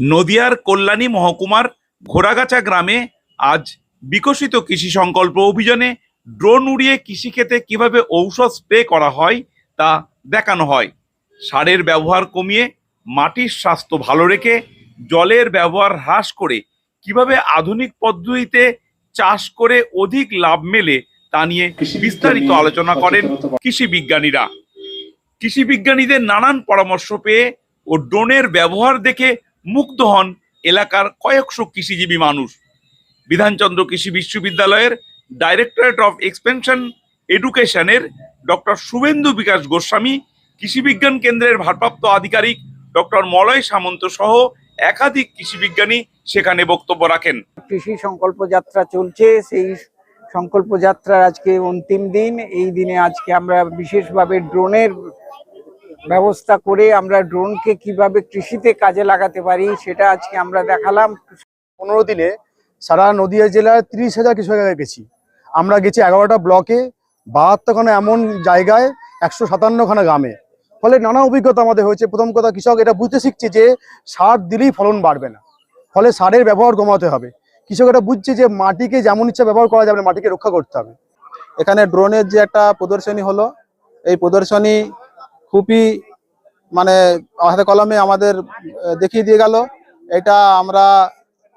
নদিয়ার কল্যাণী মহকুমার ঘোড়াগাছা গ্রামে আজ বিকশিত কৃষি সংকল্প অভিযানে ড্রোন উড়িয়ে কৃষিক্ষেত্রে কীভাবে ঔষধ স্প্রে করা হয় তা দেখানো হয়। সারের ব্যবহার কমিয়ে মাটির স্বাস্থ্য ভালো রেখে জলের ব্যবহার হ্রাস করে কীভাবে আধুনিক পদ্ধতিতে চাষ করে অধিক লাভ মেলে তা নিয়ে বিস্তারিত আলোচনা করেন কৃষি বিজ্ঞানীরা। কৃষি বিজ্ঞানীদের নানান পরামর্শ পেয়ে ও ড্রোনের ব্যবহার দেখে মুগ্ধ হন এলাকার কয়েকশো কৃষিজীবী মানুষ। বিধানচন্দ্র কৃষি বিশ্ববিদ্যালয়ের ডাইরেক্টরেট অফ এক্সপেনশন এডুকেশনের ডক্টর শুভেন্দু বিকাশ গোস্বামী, কৃষি বিজ্ঞান কেন্দ্রের ভারপ্রাপ্ত আধিকারিক ডক্টর মলয় সামন্ত সহ একাধিক কৃষি বিজ্ঞানী সেখানে বক্তব্য রাখেন। কৃষি সংকল্প যাত্রা চলছে, সেই সংকল্প যাত্রার আজকে অন্তিম দিন। এই দিনে আজকে আমরা বিশেষভাবে ড্রোনের ব্যবস্থা করে আমরা ড্রোনকে কীভাবে কৃষিতে কাজে লাগাতে পারি, সেটা আজকে আমরা দেখালাম। পনেরো দিনে সারা নদিয়া জেলায় তিরিশ হাজার কৃষকের গেছি আমরা গেছি এগারোটা ব্লকে, বাহাত্তরখানা এমন জায়গায়, একশো সাতান্নখানা গ্রামে। ফলে নানা অভিজ্ঞতা আমাদের হয়েছে। প্রথম কথা, কৃষক এটা বুঝতে শিখছে যে সার দিলেই ফলন বাড়বে না। ফলে সারের ব্যবহার কমাতে হবে। কৃষক এটা বুঝছে যে মাটিকে যেমন ইচ্ছা ব্যবহার করা যাবে মাটিকে রক্ষা করতে হবে। এখানে ড্রোনের যে একটা প্রদর্শনী হলো, এই প্রদর্শনী খুবই মানে হাতে কলমে আমাদের দেখিয়ে দিয়ে গেল। এটা আমরা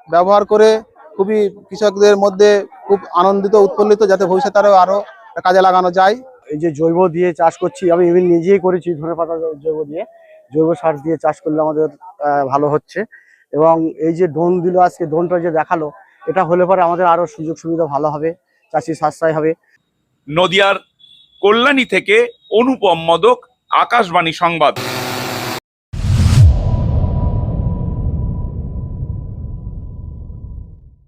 ব্যবহার করে খুবই কৃষকদের মধ্যে খুব আনন্দিত উৎফুল্লিত যাতে ভবিষ্যতে আরও আরও কাজে লাগানো যায়। এই যে জৈব দিয়ে চাষ করছি আমি ইভেন নিজেই করেছি ধনে পাতা জৈব দিয়ে। জৈব সার দিয়ে চাষ করলে আমাদের ভালো হচ্ছে। এবং এই যে ড্রোন দিল আজকে ড্রোনটা যে দেখাল এটা হলে পরে আমাদের আরও সুযোগ সুবিধা ভালো হবে চাষি সাশ্রয় হবে। নদিয়ার কল্যাণী থেকে অনুপম মদক আকাশবাণী সংবাদ।